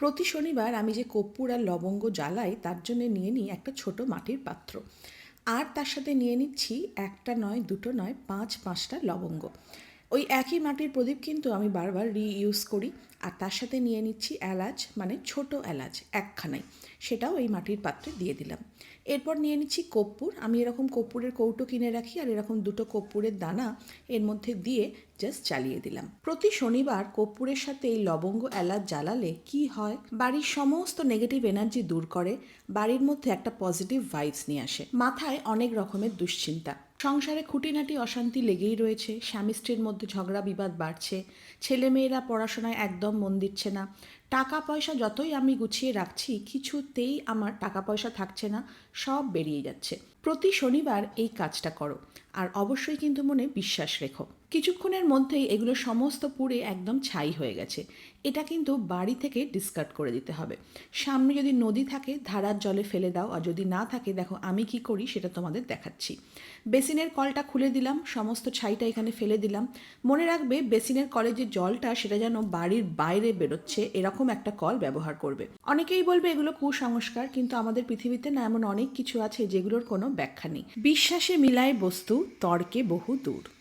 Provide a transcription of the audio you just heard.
প্রতি শনিবার আমি যে কর্পূর আর লবঙ্গ জ্বালাই, তার জন্য নিয়ে নিই একটা ছোট মাটির পাত্র। আর তার সাথে নিয়ে নিচ্ছি একটা নয়, দুটো নয়, পাঁচ, পাঁচটা লবঙ্গ। ওই একই মাটির প্রদীপ কিন্তু আমি বারবার রিইউজ করি। আর তার সাথে নিয়ে নিচ্ছি এলাচ মানে ছোট এলাচ একখানাই। সেটাও এই মাটির পাত্রে দিয়ে দিলাম। এরপর নিয়ে নিচ্ছি কর্পূর। আমি এরকম কর্পূরের কৌটো কিনে রাখি আর এরকম দুটো কর্পূরের দানা এর মধ্যে দিয়ে জাস্ট চালিয়ে দিলাম। প্রতি শনিবার কর্পূরের সাথে এই লবঙ্গ, এলাচ জ্বালালে কি হয়? বাড়ির সমস্ত নেগেটিভ এনার্জি দূর করে। বাড়ির মধ্যে একটা পজিটিভ ভাইবস নিয়ে আসে। মাথায় অনেক রকমের দুশ্চিন্তা। সংসারে খুঁটিনাটি অশান্তি লেগেই রয়েছে। স্বামী স্ত্রীর মধ্যে ঝগড়া বিবাদ বাড়ছে। ছেলেমেয়েরা পড়াশোনায় একদম মন দিচ্ছে না। টাকা পয়সা যতই আমি গুছিয়ে রাখছি, কিছুতেই আমার টাকা পয়সা থাকছে না, সব বেরিয়ে যাচ্ছে। প্রতি শনিবার এই কাজটা করো, আর অবশ্যই কিন্তু মনে বিশ্বাস রেখো। কিছুক্ষণের মধ্যেই এগুলো সমস্ত পুড়ে একদম ছাই হয়ে গেছে। এটা কিন্তু বাড়ি থেকে ডিসকার্ড করে দিতে হবে। সামনে যদি নদী থাকে, ধারার জলে ফেলে দাও, আর যদি না থাকে, দেখো আমি কি করি সেটা তোমাদের দেখাচ্ছি। বেসিনের কলটা খুলে দিলাম, সমস্ত ছাইটা এখানে ফেলে দিলাম। মনে রাখবে, বেসিনের কলে যে জলটা সেটা যেন বাড়ির বাইরে বেরোচ্ছে, এরকম একটা কল ব্যবহার করবে। অনেকেই বলবে এগুলো কুসংস্কার, কিন্তু আমাদের পৃথিবীতে না এমন অনেক কিছু আছে যেগুলোর কোনো ব্যাখ্যা নেই। বিশ্বাসে মিলায় বস্তু, তর্কে বহু দূর।